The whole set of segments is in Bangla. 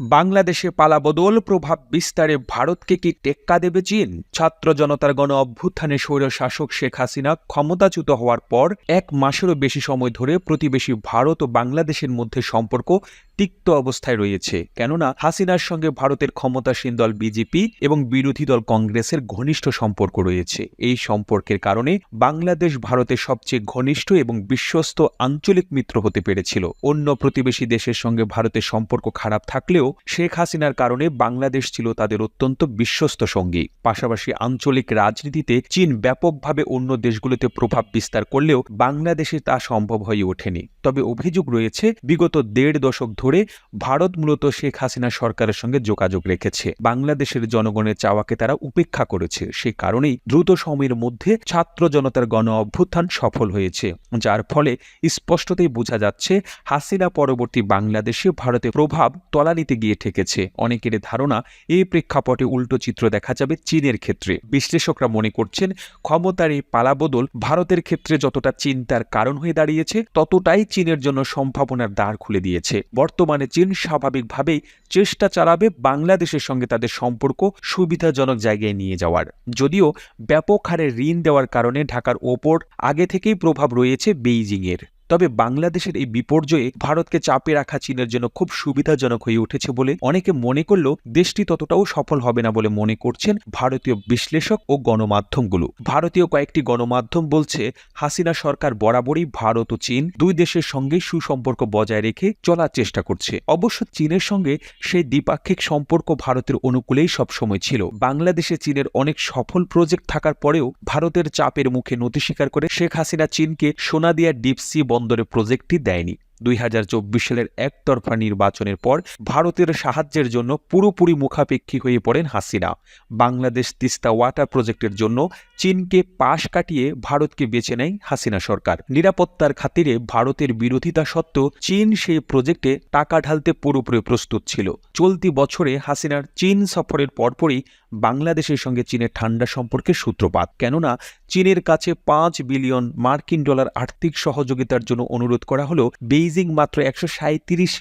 বাংলাদেশে পালাবদল প্রভাব বিস্তারে ভারতকে কি টেক্কা দেবে চীন? ছাত্র জনতার গণ অভ্যুত্থানে স্বৈর শাসক শেখ হাসিনা ক্ষমতাচ্যুত হওয়ার পর এক মাসেরও বেশি সময় ধরে প্রতিবেশী ভারত ও বাংলাদেশের মধ্যে সম্পর্ক তিক্ত অবস্থায় রয়েছে। কেননা, হাসিনার সঙ্গে ভারতের ক্ষমতাসীন দল বিজেপি এবং বিরোধী দল কংগ্রেসের ঘনিষ্ঠ সম্পর্ক রয়েছে। এই সম্পর্কের কারণে বাংলাদেশ ভারতের সবচেয়ে ঘনিষ্ঠ এবং বিশ্বস্ত আঞ্চলিক মিত্র হতে পেরেছিল। অন্য প্রতিবেশী দেশের সঙ্গে ভারতের সম্পর্ক খারাপ থাকলেও শেখ হাসিনার কারণে বাংলাদেশ ছিল তাদের অত্যন্ত বিশ্বস্ত সঙ্গী। পাশাপাশি আঞ্চলিক রাজনীতিতে চীন ব্যাপকভাবে অন্য দেশগুলোতে প্রভাব বিস্তার করলেও বাংলাদেশে তা সম্ভব হয়ে ওঠেনি। তবে অভিযোগ রয়েছে, বিগত দেড় দশক ধরে ভারত মূলত শেখ হাসিনা সরকারের সঙ্গে যোগাযোগ রেখেছে। বাংলাদেশের জনগণের চাওয়াকে তারা উপেক্ষা করেছে। সে কারণেই দ্রুত সময়ের মধ্যে ছাত্র জনতার গণ অভ্যুত্থান সফল হয়েছে। যার ফলে স্পষ্টতই বোঝা যাচ্ছে, হাসিনা পরবর্তী বাংলাদেশে ভারতের প্রভাব তলানিতে গিয়ে ঠেকেছে। অনেকের ধারণা, এই প্রেক্ষাপটে উল্টো চিত্র দেখা যাবে চীনের ক্ষেত্রে। বিশ্লেষকরা মনে করছেন, ক্ষমতার এই পালাবদল ভারতের ক্ষেত্রে যতটা চিন্তার কারণ হয়ে দাঁড়িয়েছে, ততটাই চীনের জন্য সম্ভাবনার দ্বার খুলে দিয়েছে। বর্তমানে চীন স্বাভাবিকভাবেই চেষ্টা চালাবে বাংলাদেশের সঙ্গে তাদের সম্পর্ক সুবিধাজনক জায়গায় নিয়ে যাওয়ার। যদিও ব্যাপক হারে ঋণ দেওয়ার কারণে ঢাকার ওপর আগে থেকেই প্রভাব রয়েছে বেইজিংয়ের। তবে বাংলাদেশের এই বিপর্যয়ে ভারতকে চাপে রাখা চীনের জন্য খুব সুবিধাজনক হয়ে উঠেছে বলে অনেকে মনে করলেও দেশটি ততটাও সফল হবে না বলে মনে করছেন ভারতীয় বিশ্লেষক ও গণমাধ্যমগুলো। ভারতীয় কয়েকটি গণমাধ্যম বলছে, হাসিনা সরকার বরাবরই ভারত ও চীন দুই দেশের সঙ্গে সুসম্পর্ক বজায় রেখে চলার চেষ্টা করছে। অবশ্য চীনের সঙ্গে সেই দ্বিপাক্ষিক সম্পর্ক ভারতের অনুকূলেই সবসময় ছিল। বাংলাদেশে চীনের অনেক সফল প্রজেক্ট থাকার পরেও ভারতের চাপের মুখে নথি স্বীকার করে শেখ হাসিনা চীনকে সোনা সোনাদিয়া ডিপসি বন্দরে প্রজেক্টটি দেয়নি। দুই হাজার চব্বিশ সালের একতরফা নির্বাচনের পর ভারতের সাহায্যের জন্য পুরোপুরি মুখাপেক্ষী হয়ে পড়েন হাসিনা। বাংলাদেশ তিস্তা ওয়াটার প্রজেক্টের জন্য চীনকে পাশ কাটিয়ে ভারতকে বেছে নেয় হাসিনা সরকার। নিরাপত্তার খাতিরে ভারতের বিরোধিতা সত্ত্বেও চীন সেই প্রজেক্টে টাকা ঢালতে পুরোপুরি প্রস্তুত ছিল। চলতি বছরে হাসিনার চীন সফরের পরপরই বাংলাদেশের সঙ্গে চীনের ঠান্ডা সম্পর্কের সূত্রপাত। কেননা, চীনের কাছে পাঁচ বিলিয়ন মার্কিন ডলার আর্থিক সহযোগিতার জন্য অনুরোধ করা হলেও বেইজিং মাত্র একশো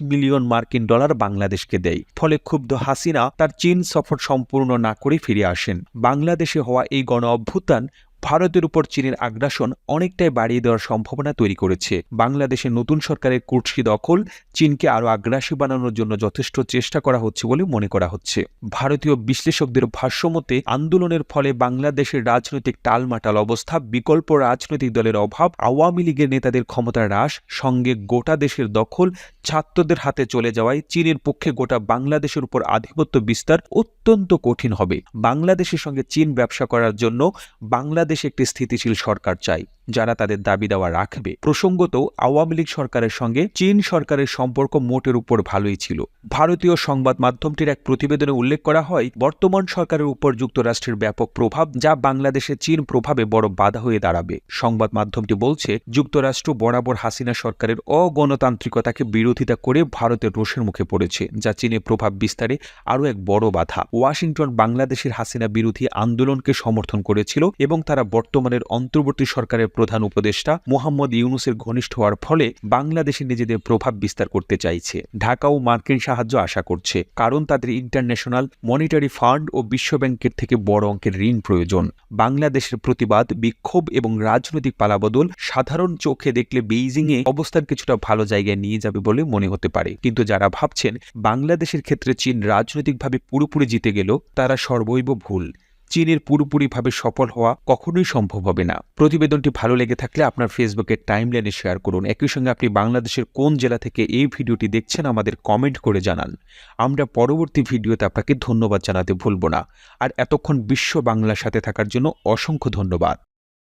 মিলিয়ন মার্কিন ডলার বাংলাদেশকে দেয়। ফলে ক্ষুব্ধ হাসিনা তার চীন সফর সম্পূর্ণ না করে ফিরে আসেন। বাংলাদেশে হওয়া এই গণ অভ্যুত্থান ভারতের উপর চীনের আগ্রাসন অনেকটাই বাড়িয়ে দেওয়ার সম্ভাবনা তৈরি করেছে। বাংলাদেশের নতুন সরকারের কুর্সি দখল চীনকে আরও আগ্রাসী বানানোর জন্য যথেষ্ট চেষ্টা করা হচ্ছে বলে মনে করা হচ্ছে। ভারতীয় বিশ্লেষকদের ভাষ্যমতে, আন্দোলনের ফলে বাংলাদেশের রাজনৈতিক টালমাটাল অবস্থা, বিকল্প রাজনৈতিক দলের অভাব, আওয়ামী লীগের নেতাদের ক্ষমতা হ্রাস, সঙ্গে গোটা দেশের দখল ছাত্রদের হাতে চলে যাওয়ায় চীনের পক্ষে গোটা বাংলাদেশের উপর আধিপত্য বিস্তার অত্যন্ত কঠিন হবে। বাংলাদেশের সঙ্গে চীন ব্যবসা করার জন্য বাংলাদেশ একটি স্থিতিশীল সরকার চাই। যারা তাদের দাবি দেওয়া রাখবে। প্রসঙ্গত, আওয়ামী লীগ সরকারের সঙ্গে চীন সরকারের সম্পর্ক মোটের উপর ভালোই ছিল। ভারতীয় সংবাদ মাধ্যমটির এক প্রতিবেদনে উল্লেখ করা হয়, বর্তমান সরকারের উপর যুক্তরাষ্ট্রের ব্যাপক প্রভাব যা বাংলাদেশে চীন প্রভাবে বড় বাধা হয়ে দাঁড়াবে। সংবাদ মাধ্যমটি বলছে, যুক্তরাষ্ট্র বরাবর হাসিনা সরকারের অগণতান্ত্রিকতাকে বিরোধিতা করে ভারতের রোষের মুখে পড়েছে, যা চীনের প্রভাব বিস্তারে আরও এক বড় বাধা। ওয়াশিংটন বাংলাদেশের হাসিনা বিরোধী আন্দোলনকে সমর্থন করেছিল এবং তারা বর্তমানের অন্তর্বর্তী সরকারের প্রধান উপদেষ্টা মোহাম্মদ ইউনুসের ঘনিষ্ঠ হওয়ার ফলে বাংলাদেশে নিজেদের প্রভাব বিস্তার করতে চাইছে। ঢাকাও মার্কিন সাহায্য আশা করছে, কারণ তাদের ইন্টারন্যাশনাল মনিটারি ফান্ড ও বিশ্বব্যাংকের থেকে বড় অঙ্কের ঋণ প্রয়োজন। বাংলাদেশের প্রতিবাদ, বিক্ষোভ এবং রাজনৈতিক পালাবদল সাধারণ চোখে দেখলে বেইজিংয়ে অবস্থান কিছুটা ভালো জায়গায় নিয়ে যাবে বলে মনে হতে পারে। কিন্তু যারা ভাবছেন বাংলাদেশের ক্ষেত্রে চীন রাজনৈতিকভাবে পুরোপুরি জিতে গেল, তারা সর্বৈব ভুল। চীনের পুরোপুরিভাবে সফল হওয়া কখনোই সম্ভব হবে না। প্রতিবেদনটি ভালো লেগে থাকলে আপনার ফেসবুকের টাইমলাইনে শেয়ার করুন। একই সঙ্গে আপনি বাংলাদেশের কোন জেলা থেকে এই ভিডিওটি দেখছেন আমাদের কমেন্ট করে জানান। আমরা পরবর্তী ভিডিওতে আপনাকে ধন্যবাদ জানাতে ভুলব না। আর এতক্ষণ বিশ্ব বাংলার সাথে থাকার জন্য অসংখ্য ধন্যবাদ।